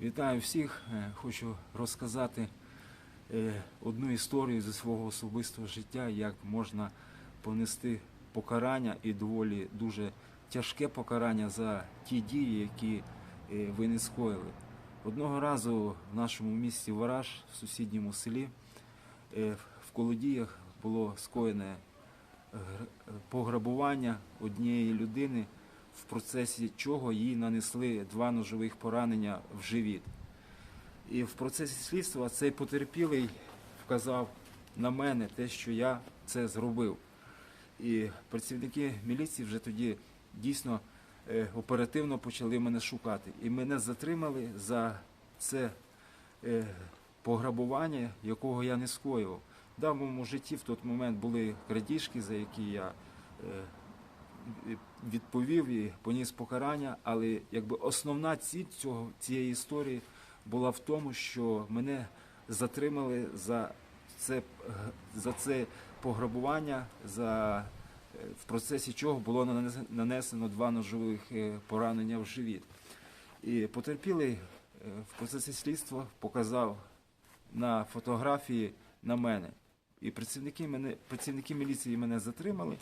Вітаю всіх. Е, Хочу розказати е, одну історію зі свого особистого життя, як можна понести покарання і доволі дуже тяжке покарання за ті дії, які е, ви не скоїли. Одного разу в нашому місті Вараж, в сусідньому селі, в Колодіях було скоєне пограбування однієї людини, в процесі чого їй нанесли два ножових поранення в живіт. І в процесі слідства цей потерпілий вказав на мене те, що я це зробив. І працівники міліції вже тоді дійсно е, оперативно почали мене шукати. І мене затримали за це е, пограбування, якого я не скоював. В моєму житті в той момент були крадіжки, за які я е, відповів і поніс покарання, але якби основна ціль цього, цієї історії була в тому, що мене затримали за це, за це пограбування, за, е, в процесі чого було нанесено два ножових е, поранення в живіт. І потерпілий е, в процесі слідства показав на фотографії на мене. І працівники, мене, працівники міліції мене затримали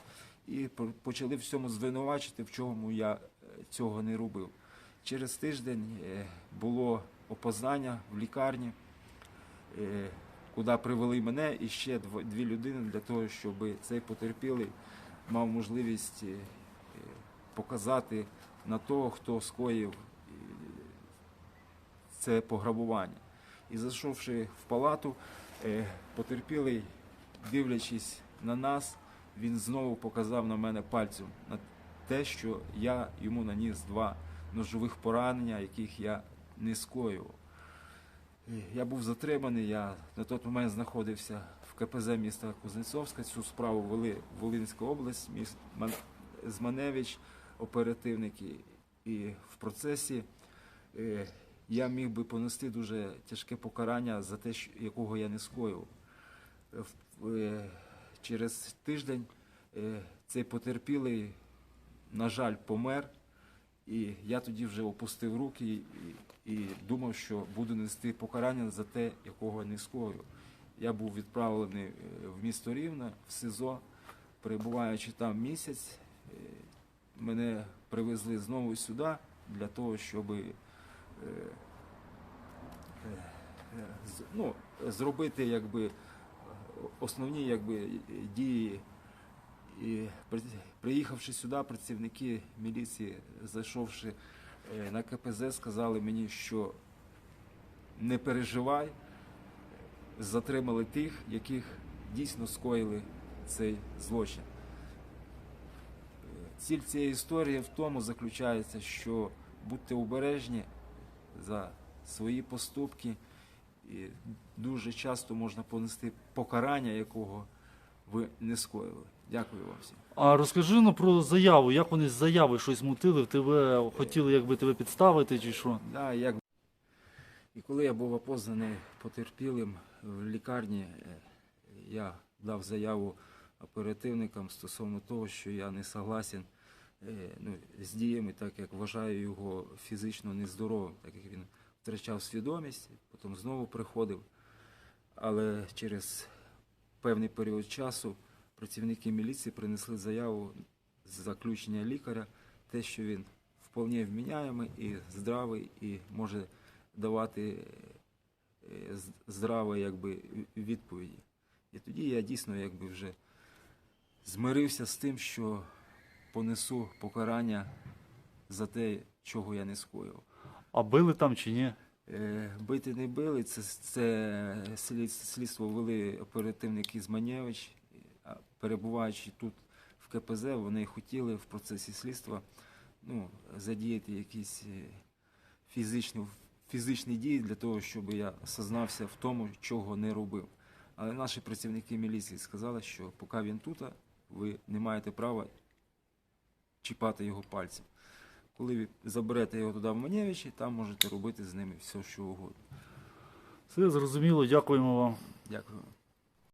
і по- почали в цьому звинувачити, в чому я е, цього не робив. Через тиждень е, було опознання в лікарні, е, куди привели мене і ще дві людини для того, щоб цей потерпілий мав можливість показати на того, хто скоїв це пограбування. І зайшовши в палату, потерпілий, дивлячись на нас, він знову показав на мене пальцем на те, що я йому наніс два ножових поранення, яких я не скоював. Я був затриманий, я на той момент знаходився в КПЗ міста Кузнецовська. Цю справу вели Волинська область, міст Ман- Зманевич, оперативники. І в процесі е, я міг би понести дуже тяжке покарання за те, якого я не скоїв. Е, Через тиждень е, цей потерпілий, на жаль, помер. І я тоді вже опустив руки і, і думав, що буду нести покарання за те, якого не скоїв. Я був відправлений е, в місто Рівне, в СИЗО, перебуваючи там місяць, мене привезли знову сюди для того, щоб ну, зробити якби, основні якби, дії і приїхавши сюди, працівники міліції, зайшовши е, на КПЗ, сказали мені, що не переживай, затримали тих, яких дійсно скоїли цей злочин. Е, Ціль цієї історії в тому заключається, що будьте обережні за свої поступки, і дуже часто можна понести покарання, якого ви не скоїли. Дякую вам всім. А розкажи ну, про заяву, як вони з заяви щось мутили, в тебе хотіли якби тебе підставити чи що? Да, як... І коли я був опознаний потерпілим в лікарні, е, я дав заяву оперативникам стосовно того, що я не согласен е, ну, з діями, так як вважаю його фізично нездоровим, так як він втрачав свідомість, потім знову приходив. Але через певний період часу працівники міліції принесли заяву з заключення лікаря, те, що він вполне вміняємий і здравий, і може давати е, здраві якби, відповіді. І тоді я дійсно якби вже змирився з тим, що понесу покарання за те, чого я не скоїв. А били там чи ні? Е, Бити не били, це, це слід- слідство вели оперативники Зманєвич. А Перебуваючи тут в КПЗ, вони хотіли в процесі слідства ну, задіяти якісь е, фізичні, фізичні дії для того, щоб я сознався в тому, чого не робив. Але наші працівники міліції сказали, що поки він тут, ви не маєте права чіпати його пальцем. Коли ви заберете його туди в Маневичі, там можете робити з ними все, що угодно. Все зрозуміло, дякуємо вам. Дякую.